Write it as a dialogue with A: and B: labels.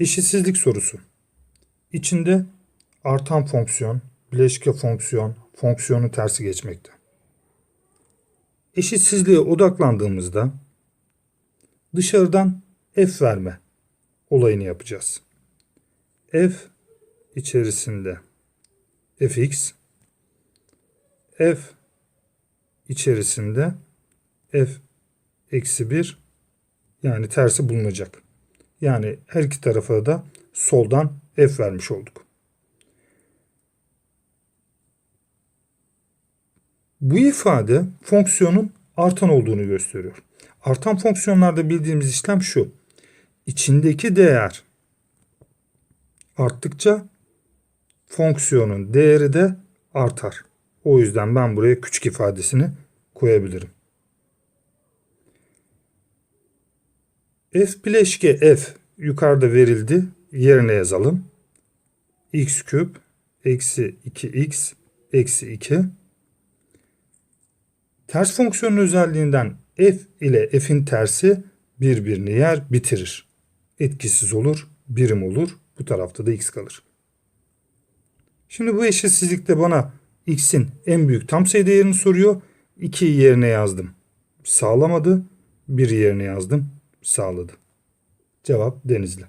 A: Eşitsizlik sorusu. İçinde artan fonksiyon, bileşke fonksiyon, fonksiyonu tersi geçmekte. Eşitsizliğe odaklandığımızda dışarıdan f verme olayını yapacağız. f içerisinde fx f içerisinde f eksi 1 yani tersi bulunacak. Yani her iki tarafa da soldan f vermiş olduk. Bu ifade fonksiyonun artan olduğunu gösteriyor. Artan fonksiyonlarda bildiğimiz işlem şu. İçindeki değer arttıkça fonksiyonun değeri de artar. O yüzden ben buraya küçük ifadesini koyabilirim. F bileşke f yukarıda verildi. Yerine yazalım. x küp eksi 2x eksi 2. Ters fonksiyonun özelliğinden f ile f'in tersi birbirini yer bitirir. Etkisiz olur, birim olur. Bu tarafta da x kalır. Şimdi bu eşitsizlikte bana x'in en büyük tam sayı değerini soruyor. 2'yi yerine yazdım. Sağlamadı. 1 yerine yazdım. Sağladı. Cevap Denizli.